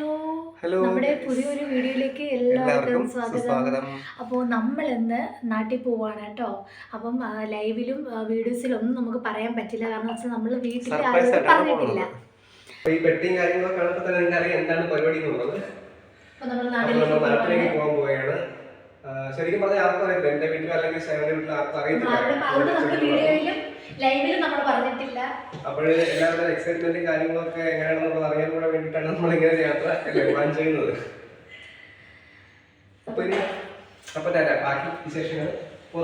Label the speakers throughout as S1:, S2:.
S1: Hello.
S2: Hello.
S1: നമ്മുടെ പുതിയൊരു വീഡിയോയിലേക്ക് എല്ലാവർക്കും സ്വാഗതം അപ്പോൾ നമ്മൾ ഇന്ന് നാട്ടിൽ പോവാണ് കേട്ടോ. അപ്പം ലൈവിലും വീഡിയോസിലും ഒന്നും നമുക്ക് പറയാൻ പറ്റില്ല. കാരണം വെച്ചാൽ നമ്മൾ വീട്ടിൽ ആരോടും പറഞ്ഞിട്ടില്ല.
S2: ഈ കാര്യങ്ങളൊക്കെ കാണുമ്പോൾ തന്നെ നിങ്ങൾക്ക് അറിയാം എന്താണ് പരിപാടി എന്നുള്ളത്
S1: നമ്മൾ നാട്ടിലേക്ക്.
S2: പോകാൻ പോവുകയാണ്. ശരിക്കും പറഞ്ഞാൽ ആർക്കും അറിയില്ല. എന്റെ വീട്ടിൽ അല്ലെങ്കിൽ ശൈവന്റെ വീട്ടിൽ ആർക്കും അറിയത്തില്ല
S1: ആരോടും- അതുകൊണ്ട് നമ്മൾ വീഡിയോയിലും ലൈവിലും നമ്മൾ പറഞ്ഞിട്ടില്ല
S2: അപ്പോൾ എല്ലാവരുടെ എക്സൈറ്റ്മെന്റും കാര്യങ്ങളൊക്കെ എങ്ങനെയാണെന്നുള്ളത് അറിയാൻ കൂടെ വേണ്ടിയിട്ടാണ് നമ്മൾ ഇങ്ങനെ യാത്ര പ്ലാൻ ചെയ്യുന്നത്. അപ്പൊ ഇനി അപ്പൊ തരാം ബാക്കി വിശേഷങ്ങൾ.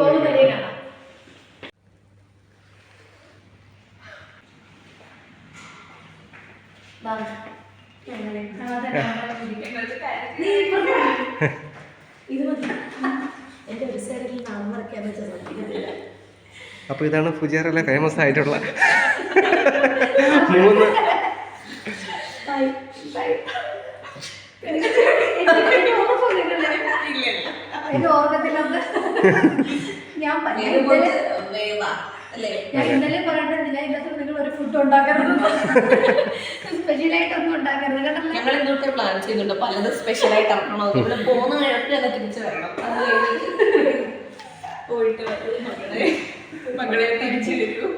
S1: ഇത് മതി. എന്റെ ഒരു സൈഡിൽ നാളെ മറക്കാന്ന് വെച്ചാൽ ശ്രദ്ധിക്കുന്നില്ല
S2: അപ്പൊ ഇതാണ് ഫുജിയറിലെ ഫേമസ് ആയിട്ടുള്ള. മൂന്ന്.
S1: ഞാൻ ഞാൻ ഇന്നലെ- പറഞ്ഞിട്ടുണ്ട് ഞാൻ ഇന്നത്തെ നിങ്ങൾ ഒരു ഫുഡ് ഉണ്ടാക്കരുത് സ്പെഷ്യലായിട്ട് ഒന്നും ഉണ്ടാക്കരുത് കേട്ടല്ലോ
S3: ഞങ്ങൾ ഇന്നത്തെ പ്ലാൻ ചെയ്യുന്നുണ്ട് പലതും ഇവിടെ പോകുന്ന തന്നെ തിരിച്ചു വരണം. പോയിട്ട് മകളെ. മകളെ തിരിച്ചു വരും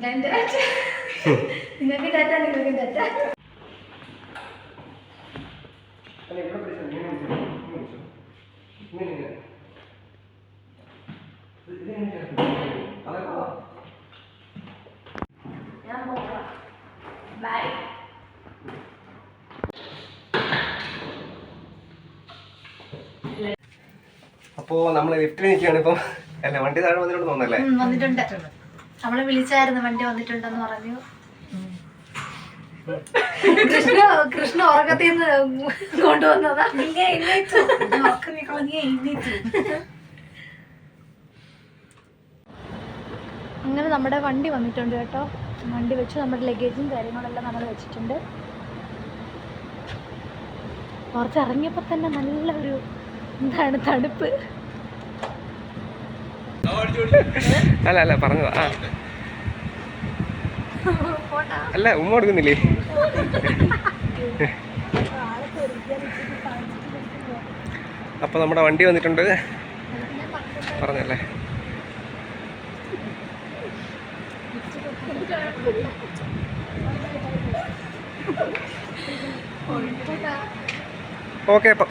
S1: ഞാൻ ടാറ്റ. നിങ്ങൾക്ക് ഞാൻ ബൈ
S2: അപ്പോ നമ്മൾ ലിഫ്റ്റിൽ നിൽക്കുകയാണ് ഇപ്പം. അല്ല വണ്ടി താഴെ വന്നിട്ട് തോന്നല്ലേ
S1: വന്നിട്ടുണ്ട്. നമ്മൾ വിളിച്ചായിരുന്നു. വണ്ടി വന്നിട്ടുണ്ടെന്ന് പറഞ്ഞു. കൃഷ്ണ കൃഷ്ണ ഉറക്കത്തിൽ നിന്ന് കൊണ്ടുവന്നതാ അങ്ങനെ നമ്മുടെ വണ്ടി വന്നിട്ടുണ്ട് കേട്ടോ. വണ്ടി വെച്ച് നമ്മുടെ ലഗേജും കാര്യങ്ങളെല്ലാം നമ്മൾ വെച്ചിട്ടുണ്ട്. കുറച്ച് ഇറങ്ങിയപ്പോൾ തന്നെ നല്ലൊരു എന്താണ് തണുപ്പ്.
S2: അല്ല അല്ല പറഞ്ഞതാ അല്ല ഉമ്മ കൊടുക്കുന്നില്ലേ? അപ്പൊ നമ്മുടെ വണ്ടി വന്നിട്ടുണ്ട്. പറഞ്ഞല്ലേ? ഓക്കെ അപ്പം.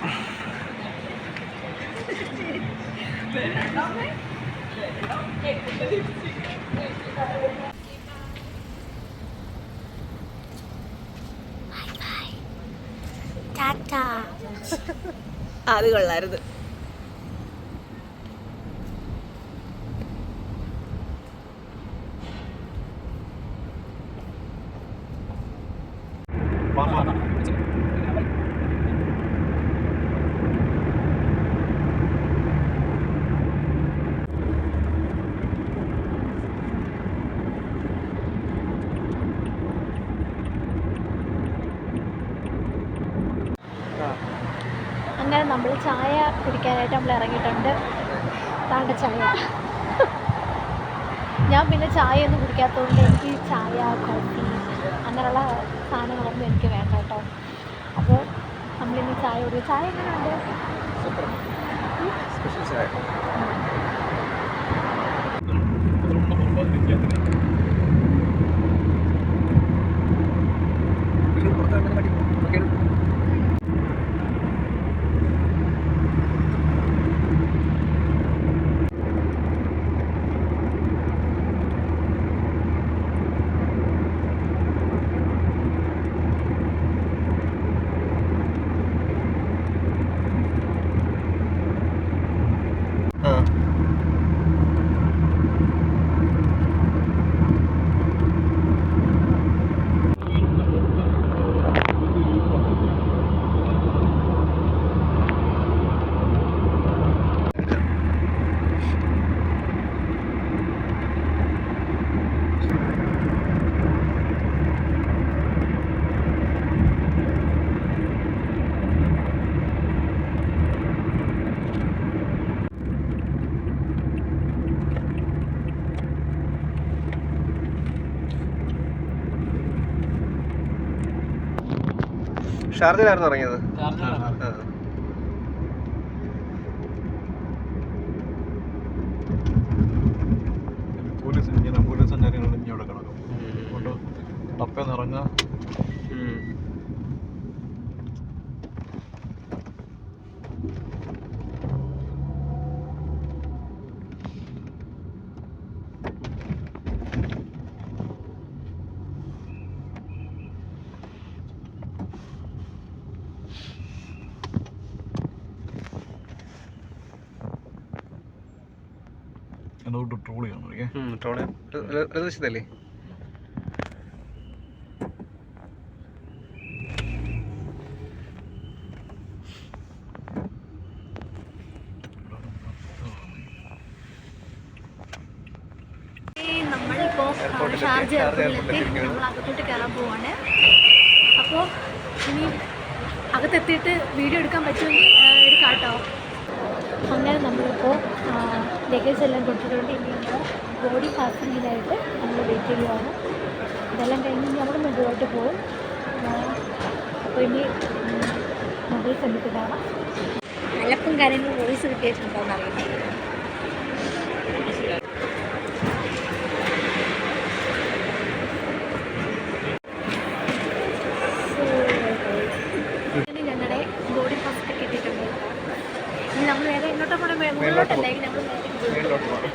S3: അത് കൊള്ളായിരുന്നു
S1: അങ്ങനെ നമ്മൾ ചായ കുടിക്കാനായിട്ട് നമ്മൾ ഇറങ്ങിയിട്ടുണ്ട്. താണ്ട ചായ. ഞാൻ പിന്നെ ചായ ഒന്നും കുടിക്കാത്തതുകൊണ്ട് എനിക്ക് ചായ കോഫി അങ്ങനെയുള്ള സാധനങ്ങളൊന്നും എനിക്ക് വേണ്ട കേട്ടോ. അപ്പോൾ നമ്മളിന്ന് ചായ കുടിക്കും. ചായ എങ്ങനെയുണ്ട്?
S2: സ്പെഷ്യൽ ചായ. ഷാർജയിലായിരുന്നു ഇറങ്ങിയത്.
S1: നമ്മളിപ്പോ ഷാർജ എയർപോർട്ടിലെത്തി. നമ്മൾ അകത്തോട്ട് കയറാൻ പോവാണ്. അപ്പോൾ ഇനി അകത്തെത്തിയിട്ട് വീഡിയോ എടുക്കാൻ പറ്റുമെങ്കിൽ എടുക്കാം കേട്ടോ. അങ്ങനെ നമ്മളിപ്പോൾ ലഗേജ് എല്ലാം കൊടുത്തിട്ടുണ്ട്. ഇനി ബോഡി ഫാസ്റ്റിങ്ങിനായിട്ട് നമ്മൾ വെയിറ്റ് ചെയ്യുവാണ്. ഇതെല്ലാം കഴിഞ്ഞ് ഇനി അവിടെ മെതുവായിട്ട് പോകും. അപ്പോൾ ഇനി മൊബൈൽ സമയത്ത് കാണാം അലപ്പും കാര്യങ്ങളും വോയിസ് കിട്ടിയിട്ടുണ്ടോ എന്നറിയില്ല ഇനി ഞങ്ങളുടെ ബോഡി ഫസ്റ്റ് കിട്ടിയിട്ടുണ്ട് ഇനി നമ്മൾ നേരെ എങ്ങോട്ടാ പോണേ മുകളിലോട്ടല്ല ഇനി നമ്മൾ നേരെ
S2: മേളിലോട്ട് പോകാം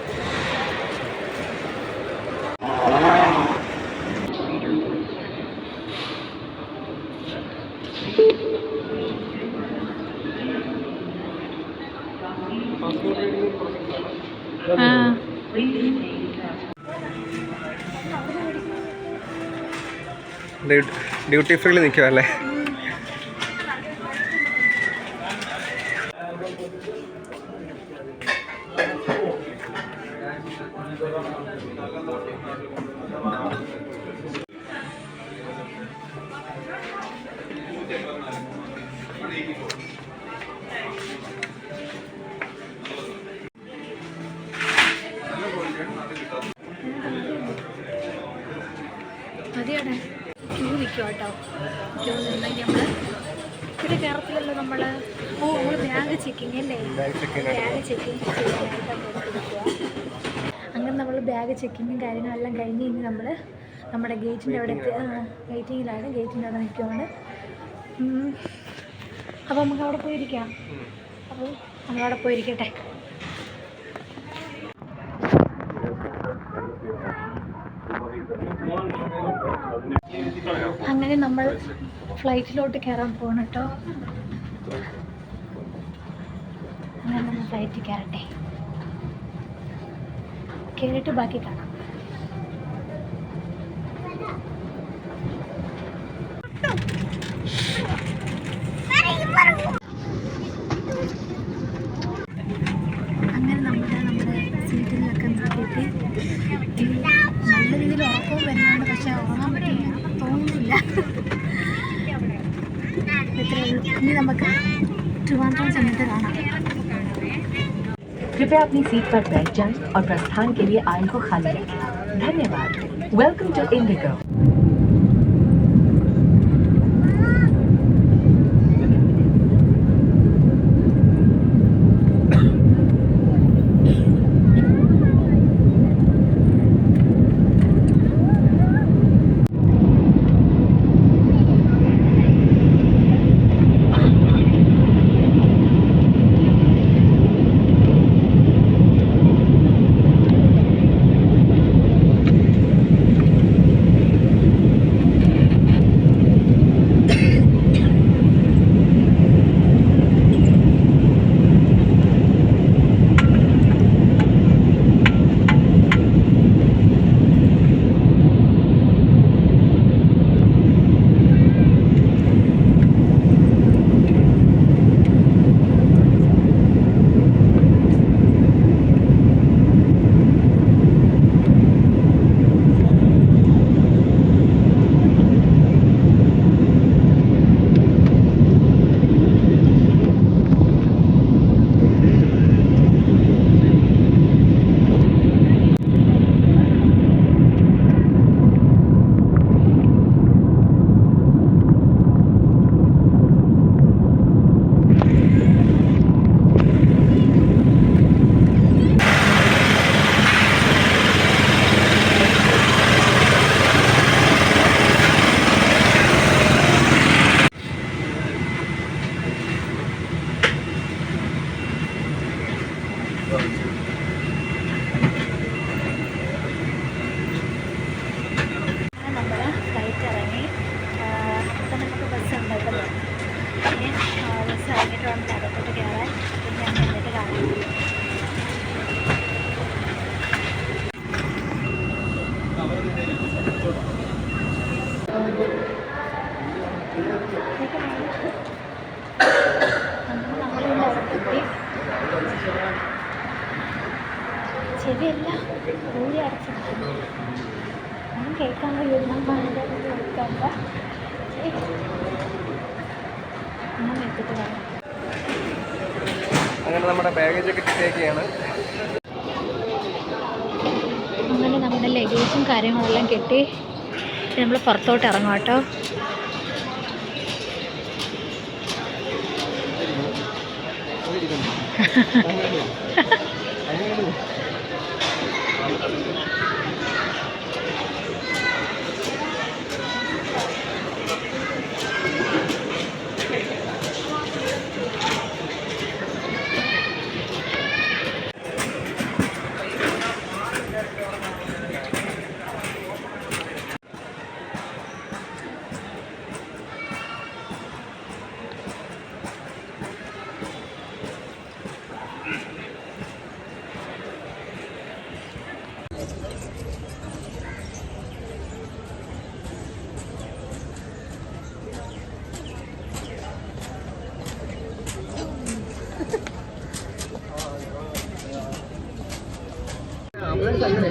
S2: ഡ്യൂട്ടി ഫ്രീയിൽ നിൽക്കുക
S1: അങ്ങനെ നമ്മൾ ബാഗ് ചെക്കിങ്ങും കാര്യങ്ങളും എല്ലാം കഴിഞ്ഞ് ഇനി നമ്മൾ നമ്മുടെ ഗേറ്റിന്റെ അവിടെ വെയിറ്റിങ്ങിലാണ് ഗേറ്റിന്റെ അവിടെ നിൽക്കുവാണ്. അപ്പോൾ നമുക്ക് അവിടെ പോയിരിക്കാം. അപ്പോൾ നമ്മളവിടെ പോയിരിക്കട്ടെ. അങ്ങനെ നമ്മൾ ഫ്ലൈറ്റിലോട്ട് കയറാൻ പോകണം കേട്ടോ. നമ്മൾ ഫ്ലൈറ്റിൽ കയറട്ടെ. കയറിയിട്ട് ബാക്കി കാണാം. നമ്മൾ നമ്മുടെ തോന്നുന്നില്ല. ഇനി നമുക്ക് ട്രിവാൻഡ്രം ചെന്നിട്ട് കാണാം.
S4: कृपया अपनी सीट पर बैठ जाएँ और प्रस्थान के लिए आयल को खाली रखें। धन्यवाद। वेलकम टू इंडिगो
S2: അങ്ങനെ നമ്മുടെ ബാഗേജ് ഒക്കെ കിട്ടിയേക്കാണ്
S1: അങ്ങനെ നമ്മുടെ ലഗേജും കാര്യങ്ങളെല്ലാം കെട്ടി നമ്മൾ പുറത്തോട്ട് ഇറങ്ങും കേട്ടോ.
S2: ആംബുലൻസ് അങ്ങനെ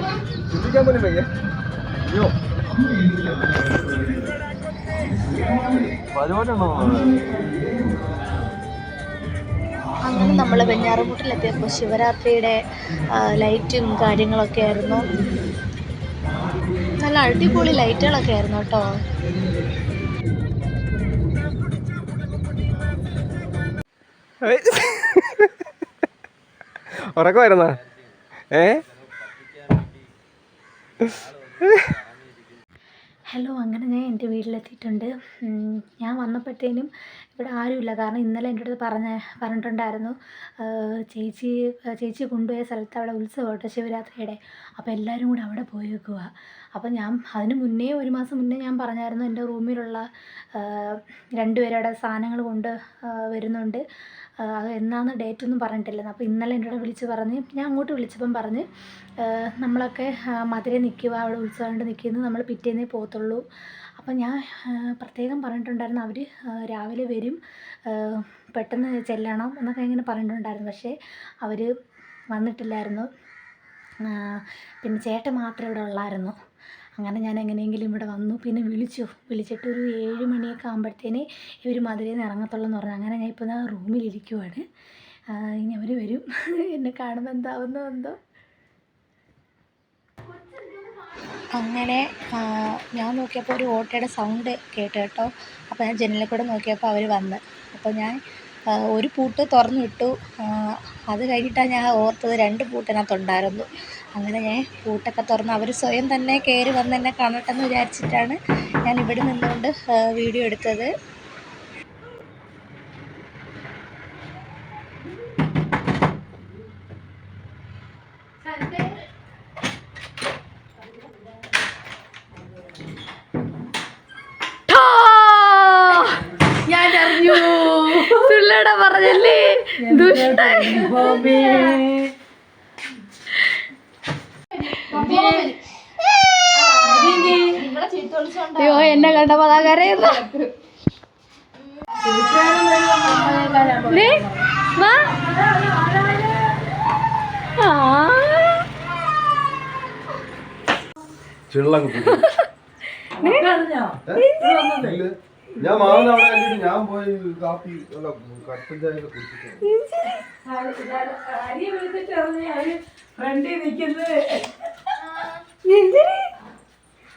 S2: ചിന്തിക്കാൻ പോലും വയ്യ
S5: അയ്യോ പതിവായിട്ടുണ്ടോ
S1: അങ്ങനെ നമ്മൾ വെഞ്ഞാറമൂട്ടിലെത്തിയപ്പോൾ ശിവരാത്രിയുടെ ലൈറ്റും കാര്യങ്ങളൊക്കെ ആയിരുന്നു. നല്ല അടിപൊളി ലൈറ്റുകളൊക്കെ ആയിരുന്നു കേട്ടോ.
S2: ഉറക്കമായിരുന്നോ? ഏ?
S1: ഹലോ അങ്ങനെ ഞാൻ എന്റെ വീട്ടിലെത്തിയിട്ടുണ്ട്. ഞാൻ വന്നപ്പോഴത്തേനും ഇവിടെ ആരുമില്ല. കാരണം ഇന്നലെ എന്റെ അടുത്ത് പറഞ്ഞ പറഞ്ഞിട്ടുണ്ടായിരുന്നു ചേച്ചി ചേച്ചി കൊണ്ടുപോയ സ്ഥലത്ത് അവിടെ ഉത്സവം കേട്ടോ ശിവരാത്രിയുടെ. അപ്പോൾ എല്ലാവരും കൂടെ അവിടെ പോയി വെക്കുക. അപ്പോൾ ഞാൻ അതിന് മുന്നേ ഒരു മാസം മുന്നേ ഞാൻ പറഞ്ഞായിരുന്നു എന്റെ റൂമിലുള്ള രണ്ടുപേരുടെ സാധനങ്ങൾ കൊണ്ട് വരുന്നുണ്ട്. അത് എന്നാന്ന് ഡേറ്റ് ഒന്നും പറഞ്ഞിട്ടില്ലെന്ന്. അപ്പോൾ ഇന്നലെ കൂടെ വിളിച്ച് പറഞ്ഞ് ഞാൻ അങ്ങോട്ട് വിളിച്ചപ്പം പറഞ്ഞ് നമ്മളൊക്കെ മധുരയിൽ നിൽക്കുക അവിടെ ഉത്സവം കൊണ്ട് നിൽക്കുന്നത് നമ്മൾ പിറ്റേന്നേ പോകത്തുള്ളൂ. അപ്പം ഞാൻ പ്രത്യേകം പറഞ്ഞിട്ടുണ്ടായിരുന്നു അവർ രാവിലെ വരും പെട്ടെന്ന് ചെല്ലണം എന്നൊക്കെ ഇങ്ങനെ പറഞ്ഞിട്ടുണ്ടായിരുന്നു. പക്ഷേ അവർ വന്നിട്ടില്ലായിരുന്നു. പിന്നെ ചേട്ടൻ മാത്രമേ ഇവിടെ ഉള്ളായിരുന്നു. അങ്ങനെ ഞാൻ എങ്ങനെയെങ്കിലും ഇവിടെ വന്നു. പിന്നെ വിളിച്ചു. വിളിച്ചിട്ട് ഒരു ഏഴ് മണിയൊക്കെ ആകുമ്പോഴത്തേന് ഇവർ മധുരയിൽ നിന്ന് ഇറങ്ങത്തുള്ളൂ എന്ന് പറഞ്ഞു. അങ്ങനെ ഞാൻ ഇപ്പോൾ റൂമിലിരിക്കുവാണ്. ഇനി അവർ വരും. എന്നെ കാണുമ്പോൾ എന്താവുന്നോ എന്തോ. അങ്ങനെ ഞാൻ നോക്കിയപ്പോൾ ഒരു ഓട്ടോയുടെ സൗണ്ട് കേട്ടു കേട്ടോ. അപ്പോൾ ഞാൻ ജനലിൽ കൂടെ നോക്കിയപ്പോൾ അവർ വന്ന്. അപ്പോൾ ഞാൻ ഒരു പൂട്ട് തുറന്നു വിട്ടു അത് കഴിഞ്ഞിട്ടാണ് ഞാൻ ഓർത്തത് രണ്ട് പൂട്ടിനകത്തുണ്ടായിരുന്നു അങ്ങനെ ഞാൻ പൂട്ടൊക്കെ തുറന്ന് അവർ സ്വയം തന്നെ കയറി വന്ന് എന്നെ കാണട്ടെ എന്ന് വിചാരിച്ചിട്ടാണ് ഞാൻ ഇവിടെ നിന്നുകൊണ്ട് വീഡിയോ എടുത്തത്. ഞാൻ പിള്ളേടെ പറഞ്ഞല്ലേ ദുഷ്ടായി അയ്യോ എന്നെ കണ്ടപ്പോ അതാ കരയുന്നു നീ പറഞ്ഞോ
S5: ചിള്ളം കുട്ടി ഞാൻ മാവിന് അവിടെ കണ്ടിട്ട് ഞാൻ പോയി കാപ്പി കട്ടൻ ചായ?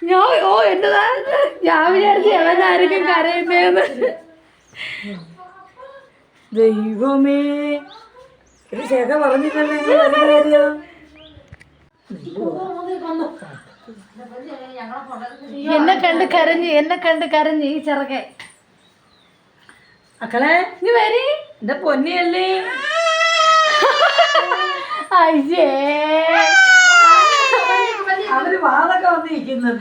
S1: ഞാൻ ഓ എന്നതാ ഞാൻ വിചാരിച്ചു എവനായിരിക്കും കരയുന്നേന്ന്
S6: ദൈവമേ ശേഖ പറഞ്ഞിട്ടല്ലേ? വരുന്ന കാര്യം?
S1: എന്നെ കണ്ട് കരഞ്ഞ് എന്നെ കണ്ട് കരഞ്ഞ് ഈ ചെറുക്കെ
S6: മക്കളെ
S1: നീ വരി.
S6: എന്റെ പൊന്നിയല്ലേ.
S1: അയ്യേ.
S6: അവർ വാതൊക്കെ വന്നിരിക്കുന്നത്.